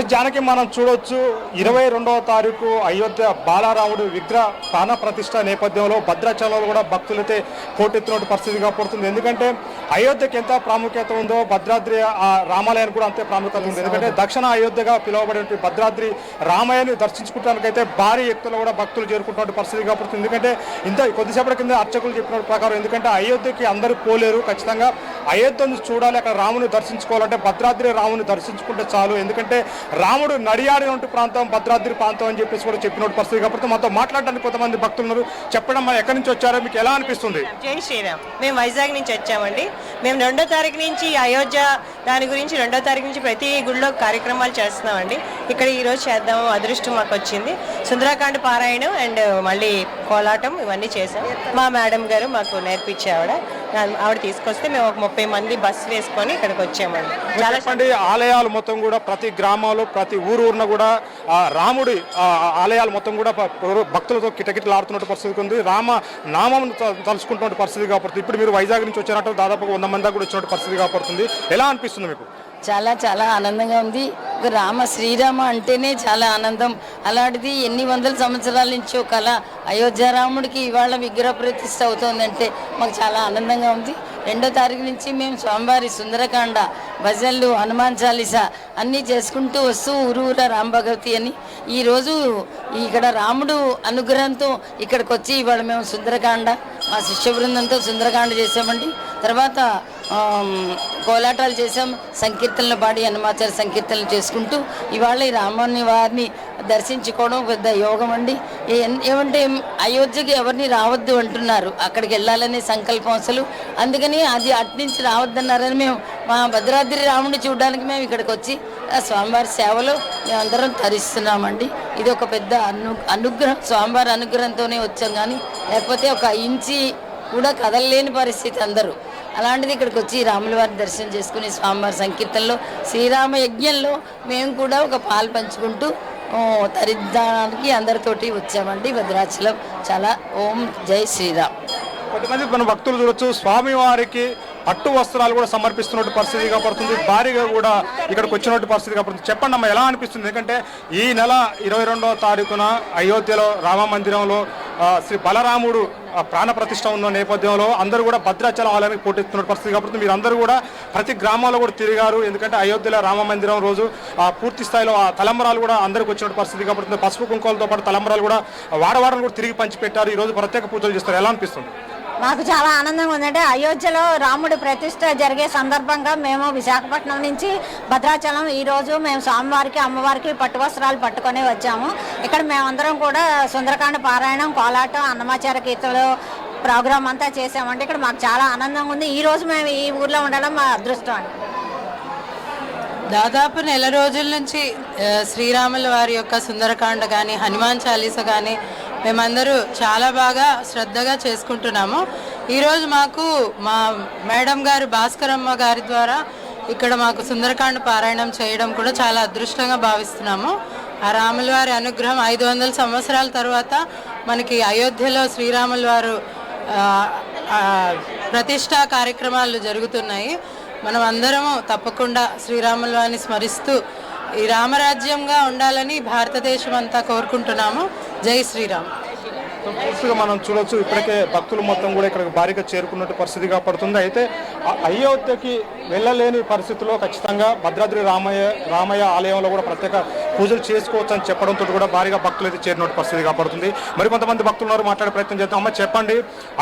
జానకి మనం చూడొచ్చు ఇరవై రెండవ తారీఖు అయోధ్య బాలారాముడు విగ్రహ ప్రాణ ప్రతిష్ట నేపథ్యంలో భద్రాచలంలో కూడా భక్తులైతే పోటెత్తినట్టు పరిస్థితిగా పడుతుంది. ఎందుకంటే అయోధ్యకి ఎంత ప్రాముఖ్యత ఉందో భద్రాద్రి ఆ రామాలయానికి కూడా అంతే ప్రాముఖ్యత ఉంది. ఎందుకంటే దక్షిణ అయోధ్యగా పిలువబడే భద్రాద్రి రామయ్యని దర్శించుకోవడానికైతే భారీ ఎత్తులో కూడా భక్తులు చేరుకుంటున్న పరిస్థితిగా పడుతుంది. ఎందుకంటే ఇంత కొద్దిసేపటి కింద అర్చకులు చెప్పిన ప్రకారం ఎందుకంటే అయోధ్యకి అందరూ పోలేరు. ఖచ్చితంగా అయోధ్యను చూడాలి అక్కడ రాముని దర్శించుకోవాలంటే భద్రాద్రి రాముని దర్శించుకుంటే చాలు. ఎందుకంటే రాముడు నడియాడినటువంటి ప్రాంతం భద్రాద్రి ప్రాంతం అని చెప్పేసి కూడా చెప్పినటువంటి పరిస్థితి. కాబట్టి మాతో మాట్లాడడానికి కొంతమంది భక్తులు ఉన్నారు. చెప్పడం ఎక్కడి నుంచి వచ్చారో మీకు ఎలా అనిపిస్తుంది? జై శ్రీరామ్. మేము వైజాగ్ నుంచి వచ్చామండి. మేము రెండో తారీఖు నుంచి అయోధ్య దాని గురించి రెండో తారీఖు నుంచి ప్రతి గుడిలో కార్యక్రమాలు చేస్తున్నామండి. ఇక్కడ ఈరోజు చేద్దాము అదృష్టం మాకు వచ్చింది. సుందరాకాండ పారాయణం అండ్ మళ్ళీ కోలాటం ఇవన్నీ చేసాం మా మేడం గారు మాకు నేర్పించే ఆవిడ. ఆవిడ తీసుకొస్తే మేము ఒక ముప్పై మంది బస్సు వేసుకొని ఇక్కడికి వచ్చామండి. చాలా చెప్పండి ఆలయాలు మొత్తం కూడా ప్రతి గ్రామాలు ప్రతి ఊరు ఊరిన కూడా రాముడి ఆలయాలు మొత్తం కూడా భక్తులతో కిటకిటలాడుతున్నట్టు పరిస్థితి ఉంది. రామ నామం తలుచుకుంటున్న పరిస్థితి కాబట్టి ఇప్పుడు మీరు వైజాగ్ నుంచి వచ్చారంటే దాదాపు వంద మంది దాకా కూడా వచ్చినట్టు పరిస్థితి కాపాడుతుంది ఎలా అనిపిస్తుంది మీకు? చాలా చాలా ఆనందంగా ఉంది. ఒక రామ శ్రీరామ అంటేనే చాలా ఆనందం. అలాంటిది ఎన్ని వందల సంవత్సరాల నుంచి ఒక కళ అయోధ్య రాముడికి ఇవాళ విగ్రహ ప్రతిష్ట అవుతోందంటే మాకు చాలా ఆనందంగా ఉంది. రెండో తారీఖు నుంచి మేము స్వామివారి సుందరకాండ భజనలు హనుమాన్ చాలీసా అన్నీ చేసుకుంటూ వస్తూ ఊరు ఊర రామ భగవతి అని. ఈరోజు ఇక్కడ రాముడు అనుగ్రహంతో ఇక్కడికి వచ్చి ఇవాళ మేము సుందరకాండ మా శిష్య బృందంతో సుందరకాండ చేసామండి తర్వాత కోలాటాలు చేసాం సంకీర్తనలు పాడి హనుమాచార సంకీర్తనలు చేసుకుంటూ ఇవాళ ఈ రాముని వారిని దర్శించుకోవడం పెద్ద యోగం అండి. ఏమంటే అయోధ్యకి ఎవరిని రావద్దు అంటున్నారు. అక్కడికి వెళ్ళాలనే సంకల్పం అసలు. అందుకని అది అట్నుంచి రావద్దన్నారని మేము మా భద్రాద్రి రాముడిని చూడడానికి మేము ఇక్కడికి వచ్చి ఆ స్వామివారి సేవలో మేమందరం తరిస్తున్నామండి. ఇది ఒక పెద్ద అను అనుగ్రహం స్వామివారి అనుగ్రహంతోనే వచ్చాం కానీ లేకపోతే ఒక ఇంచి కూడా కదలలేని పరిస్థితి అందరూ. అలాంటిది ఇక్కడికి వచ్చి రాముల వారి దర్శనం చేసుకుని స్వామివారి సంకీర్తనలో శ్రీరామ యజ్ఞంలో మేము కూడా ఒక పాలు పంచుకుంటూ తరిద్దానికి అందరితోటి వచ్చామండి భద్రాచలం. చాలా ఓం జై శ్రీరామ్. కొంతమంది మన భక్తులు చూడొచ్చు స్వామివారికి పట్టు వస్త్రాలు కూడా సమర్పిస్తున్నట్టు పరిస్థితి పడుతుంది భారీగా కూడా ఇక్కడికి వచ్చినట్టు పరిస్థితి పడుతుంది చెప్పండి అమ్మ ఎలా అనిపిస్తుంది? ఎందుకంటే ఈ నెల ఇరవై రెండవ తారీఖున అయోధ్యలో రామ మందిరంలో శ్రీ బలరాముడు ప్రాణ ప్రతిష్ట ఉన్న నేపథ్యంలో అందరూ కూడా భద్రాచల ఆలయానికి పోటీస్తున్న పరిస్థితి కాబట్టి మీరు అందరూ కూడా ప్రతి గ్రామాల్లో కూడా తిరిగారు. ఎందుకంటే అయోధ్యలో రామ మందిరం రోజు ఆ పూర్తి స్థాయిలో ఆ తలంబరాలు కూడా అందరికి వచ్చిన పరిస్థితి కాబట్టి పసుపు కుంకుమలతో పాటు తలంబరాలు కూడా వాడవాడలు కూడా తిరిగి పంచిపెట్టారు. ఈ రోజు ప్రత్యేక పూజలు చేస్తారు. ఎలా అనిపిస్తుంది? మాకు చాలా ఆనందంగా ఉందంటే అయోధ్యలో రాముడి ప్రతిష్ట జరిగే సందర్భంగా మేము విశాఖపట్నం నుంచి భద్రాచలం ఈరోజు మేము స్వామివారికి అమ్మవారికి పట్టు వస్త్రాలు పట్టుకొని వచ్చాము. ఇక్కడ మేమందరం కూడా సుందరకాండ పారాయణం కోలాటం అన్నమాచార కీర్తలు ప్రోగ్రామ్ అంతా చేసామంటే ఇక్కడ మాకు చాలా ఆనందంగా ఉంది. ఈ రోజు మేము ఈ ఊర్లో ఉండడం మా అదృష్టం అండి. దాదాపు నెల రోజుల నుంచి శ్రీరాముల వారి యొక్క సుందరకాండ కానీ హనుమాన్ చాలీస కానీ మేమందరూ చాలా బాగా శ్రద్ధగా చేసుకుంటున్నాము. ఈరోజు మాకు మా మేడం గారు భాస్కరమ్మ గారి ద్వారా ఇక్కడ మాకు సుందరకాండ పారాయణం చేయడం కూడా చాలా అదృష్టంగా భావిస్తున్నాము. ఆ రాముల వారి అనుగ్రహం ఐదు వందల సంవత్సరాల తర్వాత మనకి అయోధ్యలో శ్రీరాముల వారు ప్రతిష్టా కార్యక్రమాలు జరుగుతున్నాయి. మనం అందరము తప్పకుండా శ్రీరాముల వారిని స్మరిస్తూ ఈ రామరాజ్యంగా ఉండాలని భారతదేశం అంతా కోరుకుంటున్నాము. జై శ్రీరామ్. పూర్తిగా మనం చూడొచ్చు ఇప్పటికే భక్తులు మొత్తం కూడా ఇక్కడ భారీగా చేరుకున్నట్టు పరిస్థితిగా పడుతుంది. అయితే ఆ అయోధ్యకి వెళ్ళలేని పరిస్థితిలో ఖచ్చితంగా భద్రాద్రి రామయ్య రామయ్య ఆలయంలో కూడా ప్రత్యేక పూజలు చేసుకోవచ్చు అని చెప్పడంతో కూడా భారీగా భక్తులు అయితే చేరినట్టు పరిస్థితిగా పడుతుంది. మరి కొంతమంది భక్తులు ఉన్నారు మాట్లాడే ప్రయత్నం చేద్దాం. అమ్మ చెప్పండి.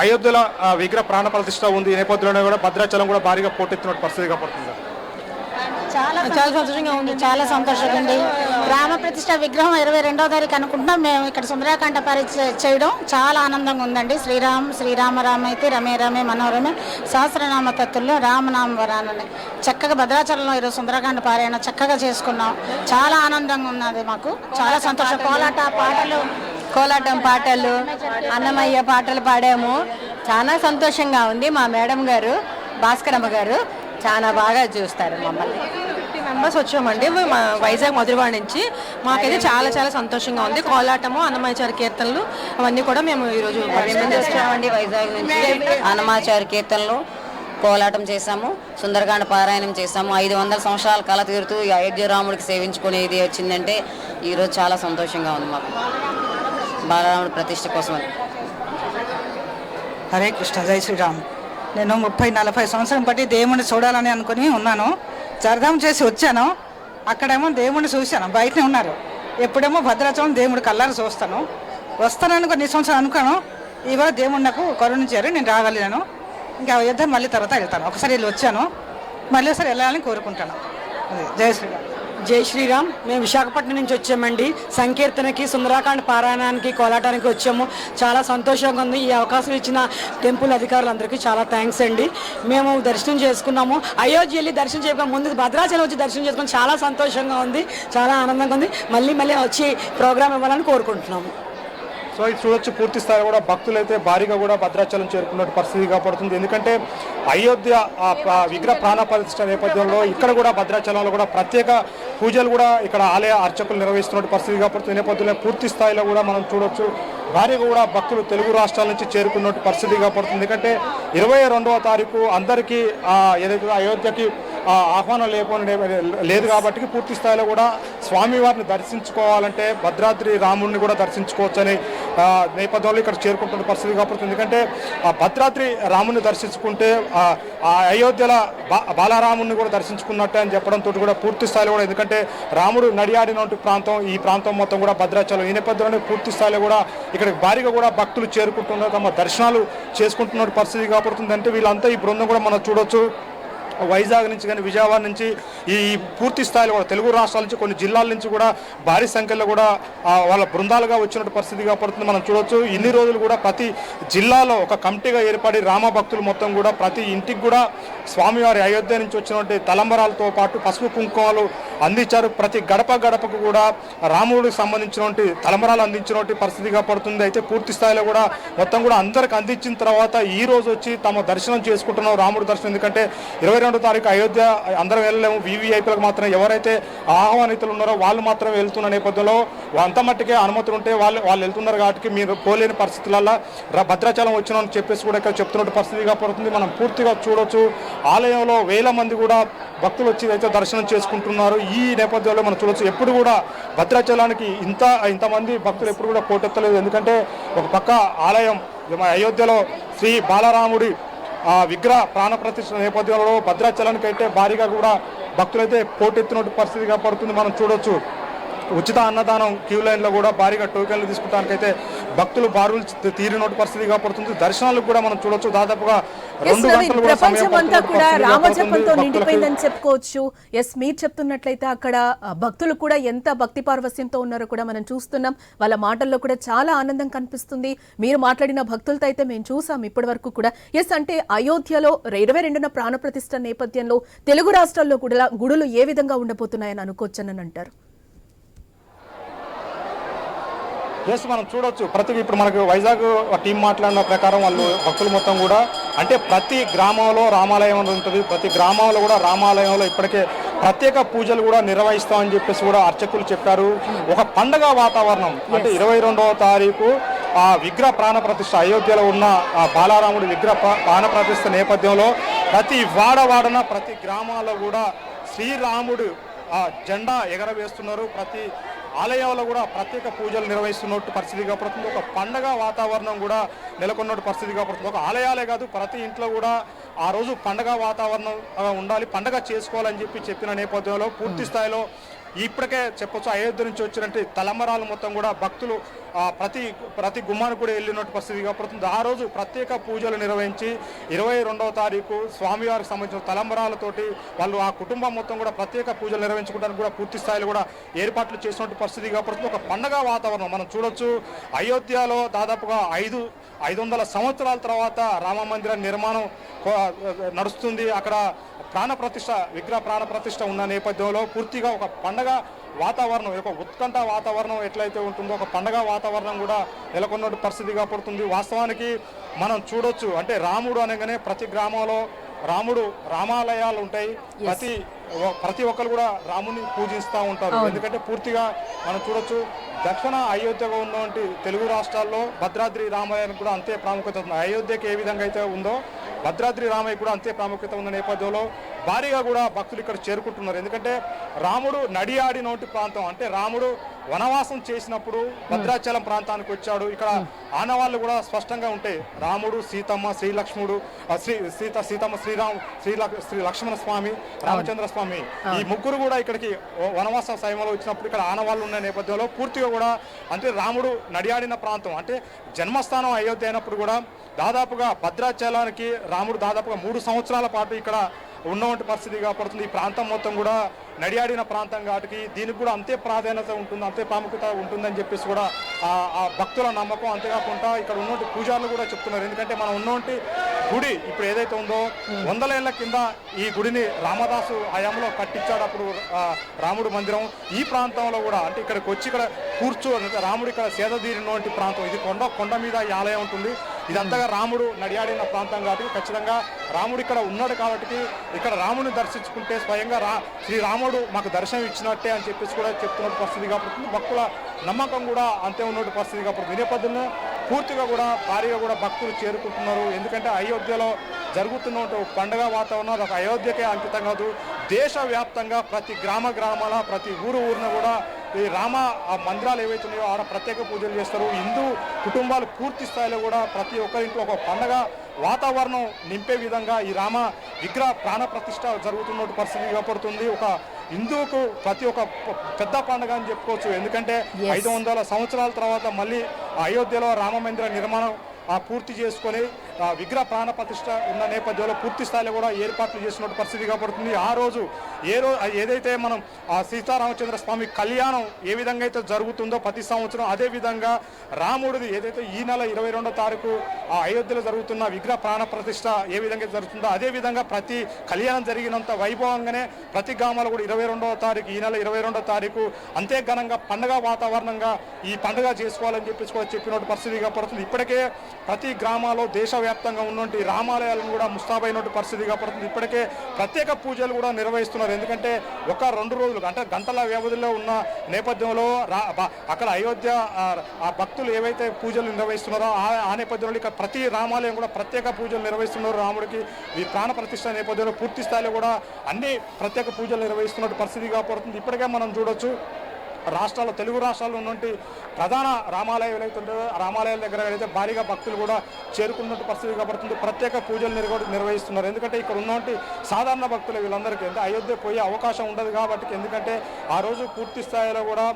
అయోధ్యలో విగ్రహ ప్రాణ ప్రతిష్ట ఉంది. ఈ నేపథ్యంలో కూడా భద్రాచలం కూడా భారీగా పోటెత్తినట్టు పరిస్థితిగా పడుతుంది. చాలా చాలా సంతోషంగా ఉంది. చాలా సంతోషంగా ఉంది. రామ ప్రతిష్ట విగ్రహం ఇరవై రెండో తారీఖు అనుకుంటున్నాం. మేము ఇక్కడ సుందరాకాండ పరిచయ చేయడం చాలా ఆనందంగా ఉందండి. శ్రీరామ్ శ్రీరామ రామైతే రమే రమే మనోరమే సహస్రనామ తత్తుల్లో రామనామ వరానని చక్కగా భద్రాచలంలో ఈరోజు సుందరాకాండ పారాయణ చక్కగా చేసుకున్నాం. చాలా ఆనందంగా ఉన్నది మాకు. చాలా సంతోషం. కోలాట పాటలు కోలాటం పాటలు అన్నమయ్య పాటలు పాడాము. చాలా సంతోషంగా ఉంది మా మేడం గారు భాస్కరమ్మ గారు. చాలా బాగా చూస్తారు మమ్మల్ని. మెంబర్స్ వచ్చామండి. మా వైజాగ్ మధురవాడ నుంచి. మాకైతే చాలా చాలా సంతోషంగా ఉంది. కోలాటము అన్నమాచార కీర్తనలు అవన్నీ కూడా మేము ఈరోజు వచ్చామండి వైజాగ్ నుంచి. అన్నమాచారి కీర్తనలు కోలాటం చేశాము. సుందరకాండ పారాయణం చేశాము. ఐదు వందల సంవత్సరాల కళ తీరుతూ ఈ అయోధ్య రాముడికి సేవించుకునేది వచ్చిందంటే ఈరోజు చాలా సంతోషంగా ఉంది మాకు. బాలరాముడి ప్రతిష్ట కోసం హరే కృష్ణ జై శ్రీరామ్. నేను ముప్పై నలభై సంవత్సరం బట్టి దేవుణ్ణి చూడాలని అనుకుని ఉన్నాను. జరదం చేసి వచ్చాను. అక్కడేమో దేవుణ్ణి చూశాను. బయటనే ఉన్నారు. ఎప్పుడేమో భద్రాచలం దేవుడి కల్లారు చూస్తాను. వస్తానని కొన్ని సంవత్సరం అనుకోను. ఇవాళ దేవుడు నాకు కరుణించారు నేను రాగలిగాను. ఇంకా యుద్ధం మళ్ళీ తర్వాత వెళ్తాను. ఒకసారి వెళ్ళి వచ్చాను. మళ్ళీ ఒకసారి వెళ్ళాలని కోరుకుంటాను. జయ శ్రీరామ్. జై శ్రీరామ్. మేము విశాఖపట్నం నుంచి వచ్చామండి. సంకీర్తనకి సుందరాకాండ పారాయణానికి కోలాటానికి వచ్చాము. చాలా సంతోషంగా ఉంది. ఈ అవకాశం ఇచ్చిన టెంపుల్ అధికారులందరికీ చాలా థ్యాంక్స్ అండి. మేము దర్శనం చేసుకున్నాము. అయోధ్య వెళ్ళి దర్శనం చేసుకుని ముందు భద్రాచలం వచ్చి దర్శనం చేసుకుని చాలా సంతోషంగా ఉంది. చాలా ఆనందంగా ఉంది. మళ్ళీ మళ్ళీ వచ్చి ప్రోగ్రామ్ ఇవ్వాలని కోరుకుంటున్నాము. సో ఇది చూడొచ్చు పూర్తి స్థాయిలో కూడా భక్తులు అయితే భారీగా కూడా భద్రాచలం చేరుకున్నట్టు పరిస్థితి కాబడుతుంది. ఎందుకంటే అయోధ్య ఆ విగ్రహ ప్రాణ ప్రతిష్ట నేపథ్యంలో ఇక్కడ కూడా భద్రాచలంలో కూడా ప్రత్యేక పూజలు కూడా ఇక్కడ ఆలయ అర్చకులు నిర్వహిస్తున్నట్టు పరిస్థితి కాబడుతుంది. నేపథ్యంలో పూర్తి స్థాయిలో కూడా మనం చూడొచ్చు భారీగా కూడా భక్తులు తెలుగు రాష్ట్రాల నుంచి చేరుకున్నట్టు పరిస్థితి కాబడుతుంది. ఎందుకంటే ఇరవై రెండవ తారీఖు అందరికీ ఏదైతే అయోధ్యకి ఆహ్వానం లేకుండా లేదు కాబట్టి పూర్తి స్థాయిలో కూడా స్వామివారిని దర్శించుకోవాలంటే భద్రాద్రి రాముడిని కూడా దర్శించుకోవచ్చని నేపథ్యంలో ఇక్కడ చేరుకుంటున్న పరిస్థితి కాబట్టి. ఎందుకంటే ఆ భద్రాద్రి రాముని దర్శించుకుంటే ఆ అయోధ్యల బా బాలరాముని కూడా దర్శించుకున్నట్టే అని చెప్పడంతో కూడా పూర్తి స్థాయిలో కూడా ఎందుకంటే రాముడు నడియాడినటువంటి ప్రాంతం ఈ ప్రాంతం మొత్తం కూడా భద్రాచలం. ఈ నేపథ్యంలో పూర్తి స్థాయిలో కూడా ఇక్కడ భారీగా కూడా భక్తులు చేరుకుంటున్నారు తమ దర్శనాలు చేసుకుంటున్న పరిస్థితి కాబడుతుంది అంటే వీళ్ళంతా ఈ బృందం కూడా మనం చూడొచ్చు. వైజాగ్ నుంచి కానీ విజయవాడ నుంచి ఈ పూర్తి స్థాయిలో కూడా తెలుగు రాష్ట్రాల నుంచి కొన్ని జిల్లాల నుంచి కూడా భారీ సంఖ్యలో కూడా వాళ్ళ బృందాలుగా వచ్చినట్టు పరిస్థితి కాబడుతుంది మనం చూడవచ్చు ఇన్ని రోజులు కూడా ప్రతి జిల్లాలో ఒక కమిటీగా ఏర్పడి రామ భక్తులు మొత్తం కూడా ప్రతి ఇంటికి కూడా స్వామివారి అయోధ్య నుంచి వచ్చినటువంటి తలంబరాలతో పాటు పసుపు కుంకుమలు అందించారు. ప్రతి గడప గడపకు కూడా రాముడికి సంబంధించినటువంటి తలంబరాలు అందించినటువంటి పరిస్థితిగా పడుతుంది అయితే పూర్తి స్థాయిలో కూడా మొత్తం కూడా అందరికి అందించిన తర్వాత ఈ రోజు వచ్చి తమ దర్శనం చేసుకుంటున్నాం రాముడి దర్శనం. ఎందుకంటే ఇరవై రెండో తారీఖు అయోధ్య అందరం వెళ్ళలేము. వీవీఐపీలకు మాత్రం ఎవరైతే ఆహ్వానితులు ఉన్నారో వాళ్ళు మాత్రం వెళ్తున్న నేపథ్యంలో అంత మట్టికే అనుమతులు ఉంటే వాళ్ళు వాళ్ళు వెళ్తున్నారు కాబట్టి మీరు పోలేని పరిస్థితులలో భద్రాచలం వచ్చిన చెప్పేసి కూడా ఇక్కడ చెప్తున్న పరిస్థితిగా పడుతుంది. మనం పూర్తిగా చూడొచ్చు. ఆలయంలో వేల మంది కూడా భక్తులు వచ్చి అయితే దర్శనం చేసుకుంటున్నారు. ఈ నేపథ్యంలో మనం చూడొచ్చు. ఎప్పుడు కూడా భద్రాచలానికి ఇంత ఇంతమంది భక్తులు ఎప్పుడు కూడా పోటెత్తలేదు. ఎందుకంటే ఒక పక్క ఆలయం అయోధ్యలో శ్రీ బాలరాముడి విగ్రహ ప్రాణ ప్రతిష్ట నేపథ్యంలో భద్రాచలానికి అయితే భారీగా కూడా భక్తులైతే పోటెత్తినట్టు పరిస్థితిగా పడుతుంది మనం చూడొచ్చు. ఉచిత అన్నదానం క్యూ లైన్లో కూడా భారీగా టోకెన్లు తీసుకుంటానికైతే భక్తులు బారులు తీరినట్టు పరిస్థితిగా పడుతుంది దర్శనాలకు కూడా మనం చూడొచ్చు. దాదాపుగా రెండు నవీన్, గంటలు కూడా ప్రపంచం అంతా రామజపంతో. నిండిపోయిందని చెప్పుకోవచ్చు. ఎస్ మీరు చెప్తున్నట్లయితే అక్కడ భక్తులు కూడా ఎంత భక్తి పార్వస్యంతో ఉన్నారో కూడా మనం చూస్తున్నాం. వాళ్ళ మాటల్లో కూడా చాలా ఆనందం కనిపిస్తుంది. మీరు మాట్లాడిన భక్తులతో అయితే మేము చూసాం ఇప్పటి వరకు కూడా. ఎస్ అంటే అయోధ్యలో ఇరవై రెండున ప్రాణప్రతిష్ఠ నేపథ్యంలో తెలుగు రాష్ట్రాల్లో కూడా గుడులు ఏ విధంగా ఉండబోతున్నాయని అనుకోవచ్చని అంటారు. ఎస్ మనం చూడొచ్చు. ప్రతి ఇప్పుడు మనకు వైజాగ్ టీం మాట్లాడిన ప్రకారం వాళ్ళు భక్తులు మొత్తం కూడా అంటే ప్రతి గ్రామంలో రామాలయం ఉంటుంది. ప్రతి గ్రామంలో కూడా రామాలయంలో ఇప్పటికే ప్రత్యేక పూజలు కూడా నిర్వహిస్తామని చెప్పేసి కూడా అర్చకులు చెప్పారు. ఒక పండగ వాతావరణం అంటే ఇరవై రెండవ తారీఖు ఆ విగ్రహ ప్రాణ ప్రతిష్ఠ అయోధ్యలో ఉన్న ఆ బాలారాముడి విగ్రహ ప్ర- ప్రాణ ప్రతిష్ఠ నేపథ్యంలో ప్రతి వాడవాడన ప్రతి గ్రామాల్లో కూడా శ్రీరాముడు ఆ జెండా ఎగరవేస్తున్నారు. ప్రతి ఆలయాల్లో కూడా ప్రత్యేక పూజలు నిర్వహిస్తున్నట్టు పరిస్థితి కాబడుతుంది. ఒక పండగ వాతావరణం కూడా నెలకొన్నట్టు పరిస్థితి కాబడుతుంది. ఒక ఆలయాలే కాదు ప్రతి ఇంట్లో కూడా ఆ రోజు పండగ వాతావరణం ఉండాలి పండగ చేసుకోవాలని చెప్పి చెప్పిన నేపథ్యంలో పూర్తి స్థాయిలో ఇప్పటికే చెప్పొచ్చు అయోధ్య నుంచి వచ్చినట్టు తలమరాలు మొత్తం కూడా భక్తులు ప్రతి ప్రతి గుమ్మానికి కూడా వెళ్ళినట్టు పరిస్థితి కాబడుతుంది ఆ రోజు ప్రత్యేక పూజలు నిర్వహించి ఇరవై రెండవ తారీఖు స్వామివారికి సంబంధించిన తలంబరాలతోటి వాళ్ళు ఆ కుటుంబం మొత్తం కూడా ప్రత్యేక పూజలు నిర్వహించుకోవడానికి కూడా పూర్తి స్థాయిలో కూడా ఏర్పాట్లు చేసినట్టు పరిస్థితి కాబడుతుంది ఒక పండగ వాతావరణం. మనం చూడొచ్చు అయోధ్యలో దాదాపుగా ఐదు ఐదు వందల సంవత్సరాల తర్వాత రామ మందిర నిర్మాణం నడుస్తుంది. అక్కడ ప్రాణ ప్రతిష్ట విగ్రహ ప్రాణ ప్రతిష్ట ఉన్న నేపథ్యంలో పూర్తిగా ఒక పండగ వాతావరణం ఒక ఉత్కంఠ వాతావరణం ఎట్లయితే ఉంటుందో ఒక పండగ వాతావరణం కూడా నెలకొన్న పరిస్థితిగా పడుతుంది. వాస్తవానికి మనం చూడొచ్చు అంటే రాముడు అనగానే ప్రతి గ్రామంలో రాముడు రామాలయాలు ఉంటాయి. ప్రతి ప్రతి ఒక్కరు కూడా రాముని పూజిస్తూ ఉంటారు. ఎందుకంటే పూర్తిగా మనం చూడొచ్చు దక్షిణ అయోధ్యగా ఉన్నటువంటి తెలుగు రాష్ట్రాల్లో భద్రాద్రి రామాలయానికి కూడా అంతే ప్రాముఖ్యత ఉంది. అయోధ్యకి ఏ విధంగా అయితే ఉందో భద్రాద్రి రామయ్య కూడా అంతే ప్రాముఖ్యత ఉన్న నేపథ్యంలో భారీగా కూడా భక్తులు ఇక్కడ చేరుకుంటున్నారు. ఎందుకంటే రాముడు నడియాడినోటి ప్రాంతం. అంటే రాముడు వనవాసం చేసినప్పుడు భద్రాచలం ప్రాంతానికి వచ్చాడు. ఇక్కడ ఆనవాళ్ళు కూడా స్పష్టంగా ఉంటాయి. రాముడు సీతమ్మ శ్రీలక్ష్ముడు శ్రీ సీత సీతమ్మ శ్రీరామ్ శ్రీ శ్రీ లక్ష్మణ స్వామి రామచంద్ర స్వామి. ఈ ముగ్గురు కూడా ఇక్కడికి వనవాస సమయంలో వచ్చినప్పుడు ఇక్కడ ఆనవాళ్ళు ఉన్న నేపథ్యంలో పూర్తిగా కూడా అంటే రాముడు నడియాడిన ప్రాంతం. అంటే జన్మస్థానం అయోధ్య అయినప్పుడు కూడా దాదాపుగా భద్రాచలానికి రాముడు దాదాపుగా మూడు సంవత్సరాల పాటు ఇక్కడ ఉన్నటువంటి పరిస్థితి కాపాడుతుంది ఈ ప్రాంతం మొత్తం కూడా నడియాడిన ప్రాంతం కాబట్టి దీనికి కూడా అంతే ప్రాధాన్యత ఉంటుంది అంతే ప్రాముఖ్యత ఉంటుందని చెప్పేసి కూడా ఆ భక్తుల నమ్మకం అంతేకాకుండా ఇక్కడ ఉన్నటువంటి పూజారులు కూడా చెప్తున్నారు. ఎందుకంటే మనం ఉన్నటువంటి గుడి ఇప్పుడు ఏదైతే ఉందో వందల ఏళ్ళ కింద ఈ గుడిని రామదాసు హయాంలో కట్టించాడు అప్పుడు రాముడు మందిరం. ఈ ప్రాంతంలో కూడా అంటే ఇక్కడికి వచ్చి ఇక్కడ కూర్చో రాముడు ఇక్కడ సేద తీరినటువంటి ప్రాంతం. ఇది కొండ కొండ మీద ఈ ఆలయం ఉంటుంది. ఇదంతగా రాముడు నడియాడిన ప్రాంతం కాబట్టి ఖచ్చితంగా రాముడు ఇక్కడ ఉన్నాడు కాబట్టి ఇక్కడ రాముడిని దర్శించుకుంటే స్వయంగా రా శ్రీరాముడు మాకు దర్శనం ఇచ్చినట్టే అని చెప్పేసి కూడా చెప్తున్న పరిస్థితి కాబట్టి భక్తుల నమ్మకం కూడా అంతే ఉన్నటువంటి పరిస్థితి కాబట్టి ఈ నేపథ్యంలో పూర్తిగా కూడా భారీగా కూడా భక్తులు చేరుకుంటున్నారు. ఎందుకంటే అయోధ్యలో జరుగుతున్న పండగ వాతావరణం అది ఒక అయోధ్యకే అంకితం కాదు. దేశవ్యాప్తంగా ప్రతి గ్రామ గ్రామాల ప్రతి ఊరు ఊరిన కూడా ఈ రామ ఆ మందిరాలు ఏవైతే ఉన్నాయో ఆడ ప్రత్యేక పూజలు చేస్తారు. హిందూ కుటుంబాలు పూర్తి స్థాయిలో కూడా ప్రతి ఒక్కరింట్లో ఒక పండగ వాతావరణం నింపే విధంగా ఈ రామ విగ్రహ ప్రాణ ప్రతిష్ట జరుగుతున్న పరిస్థితి ఏర్పడుతుంది. ఒక హిందువుకు ప్రతి ఒక్క పెద్ద పండుగ అని చెప్పుకోవచ్చు. ఎందుకంటే ఐదు వందల సంవత్సరాల తర్వాత మళ్ళీ అయోధ్యలో రామ మందిర నిర్మాణం ఆ పూర్తి చేసుకొని విగ్రహ ప్రాణ ప్రతిష్ట ఉన్న నేపథ్యంలో పూర్తి స్థాయిలో కూడా ఏర్పాట్లు చేసినట్టు పరిస్థితి కాబడుతుంది. ఆ రోజు ఏ రోజు ఏదైతే మనం ఆ సీతారామచంద్ర స్వామి కళ్యాణం ఏ విధంగా అయితే జరుగుతుందో ప్రతి సంవత్సరం అదే విధంగా రాముడిది ఏదైతే ఈ నెల ఇరవై రెండో తారీఖు ఆ అయోధ్యలో జరుగుతున్న విగ్రహ ప్రాణ ప్రతిష్ట ఏ విధంగా జరుగుతుందో అదే విధంగా ప్రతి కళ్యాణం జరిగినంత వైభవంగానే ప్రతి గ్రామాలు కూడా ఇరవై రెండవ తారీఖు ఈ నెల ఇరవై రెండో తారీఖు అంతే ఘనంగా పండగ వాతావరణంగా ఈ పండుగ చేసుకోవాలని చెప్పేసి కూడా చెప్పినట్టు పరిస్థితి పడుతుంది ఇప్పటికే ప్రతి గ్రామాల్లో దేశవ్యాప్తంగా ఉన్నటువంటి రామాలయాలను కూడా ముస్తాబైనటువంటి పరిస్థితి పడుతుంది. ఇప్పటికే ప్రత్యేక పూజలు కూడా నిర్వహిస్తున్నారు. ఎందుకంటే ఒక రెండు రోజులు అంటే గంటల వ్యవధిలో ఉన్న నేపథ్యంలో రా అక్కడ అయోధ్య ఆ, భక్తులు ఏవైతే పూజలు నిర్వహిస్తున్నారో ఆ ఆ నేపథ్యంలో ఇక ప్రతి రామాలయం కూడా ప్రత్యేక పూజలు నిర్వహిస్తున్నారు రాముడికి. ఈ ప్రాణ ప్రతిష్ట నేపథ్యంలో పూర్తి స్థాయిలో కూడా అన్ని ప్రత్యేక పూజలు నిర్వహిస్తున్నట్టు పరిస్థితి పడుతుంది. ఇప్పటికే మనం చూడొచ్చు. రాష్ట్రాల్లో తెలుగు రాష్ట్రాల్లో ఉన్నటువంటి ప్రధాన రామాలయాలు ఏవైతే ఉంటాయో ఆ రామాలయాల దగ్గర అయితే భారీగా భక్తులు కూడా చేరుకున్నట్టు పరిస్థితి కాబడుతుంది ప్రత్యేక పూజలు నిర్వ నిర్వహిస్తున్నారు. ఎందుకంటే ఇక్కడ ఉన్నటువంటి సాధారణ భక్తులు వీళ్ళందరికీ అంటే అయోధ్య పోయే అవకాశం ఉండదు కాబట్టి ఎందుకంటే ఆ రోజు పూర్తి స్థాయిలో కూడా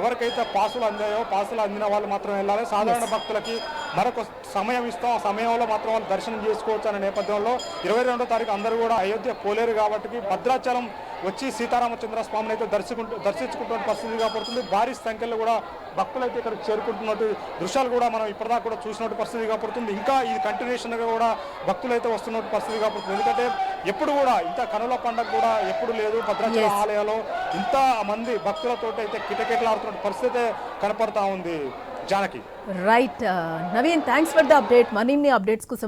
ఎవరికైతే పాసులు అందాయో పాసులు అందిన వాళ్ళు మాత్రం వెళ్ళాలి. సాధారణ భక్తులకి మరొక సమయం ఇస్తాం ఆ సమయంలో మాత్రం వాళ్ళు దర్శనం చేసుకోవచ్చు అనే నేపథ్యంలో ఇరవై రెండో తారీఖు అందరూ కూడా అయోధ్య పోలేరు కాబట్టి భద్రాచలం వచ్చి సీతారామచంద్ర స్వామిని అయితే దర్శించుకుంటూ దర్శించుకుంటున్న పరిస్థితి కాబడుతుంది భారీ సంఖ్యలో కూడా భక్తులు అయితే ఇక్కడ చేరుకుంటున్నట్టు దృశ్యాలు కూడా మనం ఇప్పటిదాకా కూడా చూసినట్టు పరిస్థితి కాబడుతుంది ఇంకా ఇది కంటిన్యూషన్గా కూడా భక్తులు అయితే వస్తున్నట్టు పరిస్థితి కాబడుతుంది ఎందుకంటే ఎప్పుడు కూడా ఇంత కనుల పండగ కూడా ఎప్పుడు లేదు. భద్రాచలం ఆలయాల్లో ఇంత మంది భక్తులతో అయితే కిటకిటలాడుతున్న పరిస్థితి కనపడతా ఉంది. Janaki. Right Naveen thanks for the update మరిన్ని అప్డేట్స్ కోసం